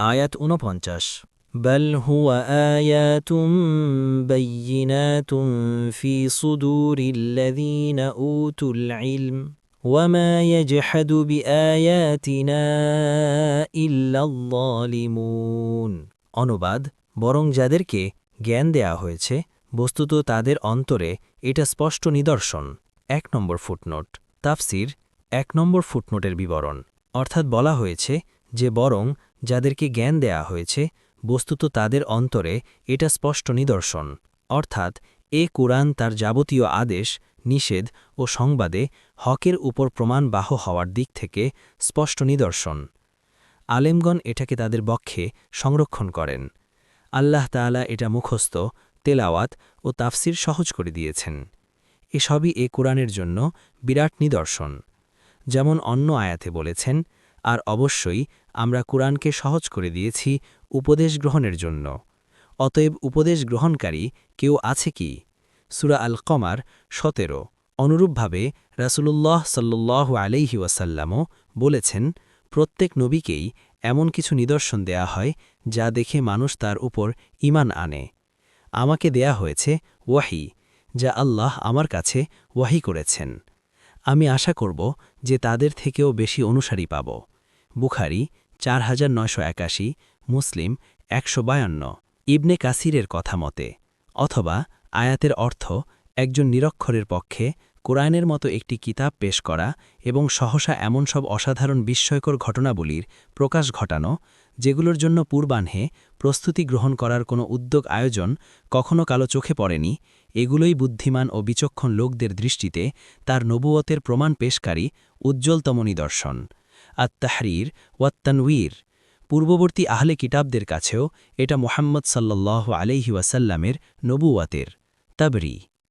আয়াত ঊনপঞ্চাশ بل هو آيات بينات في صدور الذين أوتوا العلم وما يجحد بآياتنا إلا الظالمون অনুবাদ বরং যাদেরকে জ্ঞান দেয়া হয়েছে বস্তুত তাদের অন্তরে এটা স্পষ্ট নিদর্শন এক নম্বর ফুটনোট তাফসির এক নম্বর ফুটনোটের বিবরণ অর্থাৎ বলা হয়েছে যে বরং যাদেরকে জ্ঞান দেয়া হয়েছে, বস্তুত তাদের অন্তরে এটা স্পষ্ট নিদর্শন। অর্থাৎ, এ কোরআন তার যাবতীয় আদেশ, নিষেধ ও সংবাদে হকের উপর প্রমাণবাহ হওয়ার দিক থেকে স্পষ্ট নিদর্শন। আলেমগণ এটাকে তাদের বক্ষে সংরক্ষণ করেন। আল্লাহ তাআলা এটা মুখস্থ, তেলাওয়াত ও তাফসির সহজ করে দিয়েছেন। এসবই এ কোরআনের জন্য বিরাট নিদর্শন। যেমন অন্য আয়াতে বলেছেন আর অবশ্যই আমরা কোরআনকে সহজ করে দিয়েছি উপদেশ গ্রহণের জন্য। অতএব উপদেশ গ্রহণকারী কেউ আছে কি? সুরা আল কমার সতেরো। অনুরূপভাবে রাসূলুল্লাহ সাল্লু আলাইহি ওয়াসাল্লামও বলেছেন, প্রত্যেক নবীকেই এমন কিছু নিদর্শন দেয়া হয় যা দেখে মানুষ তার উপর ইমান আনে। আমাকে দেয়া হয়েছে ওয়াহি, যা আল্লাহ আমার কাছে ওয়াহি করেছেন। আমি আশা করব যে তাদের থেকেও বেশি অনুসারী পাব। বুখারি চার হাজার নয়শো একাশি, মুসলিম, একশো বায়ান্ন। ইবনে কাসিরের কথা মতে, অথবা আয়াতের অর্থ, একজন নিরক্ষরের পক্ষে কোরআনের মতো একটি কিতাব পেশ করা এবং সহসা এমন সব অসাধারণ বিস্ময়কর ঘটনাবলীর প্রকাশ ঘটানো, যেগুলোর জন্য পূর্বাহ্নে প্রস্তুতি গ্রহণ করার কোনো উদ্যোগ আয়োজন কখনো কালো চোখে পড়েনি, এগুলোই বুদ্ধিমান ও বিচক্ষণ লোকদের দৃষ্টিতে তার নবুয়তের প্রমাণ পেশকারী উজ্জ্বলতম নিদর্শন। আত্মাহরির ওয়াত্তানউইর পূর্ববর্তী আহলে কিতাবদের কাছেও এটা মোহাম্মদ সাল্লাহ আলহি ওয়াসাল্লামের নবুয়াতের তাবরি।